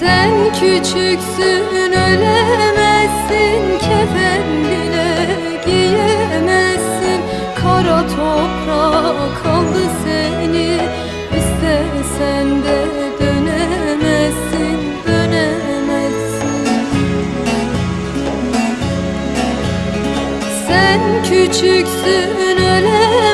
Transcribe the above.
Sen küçüksün ölemezsin Kefen bile giyemezsin. Kara toprağa kaldı seni İstesen de dönemezsin Dönemezsin. Sen küçüksün ölemezsin.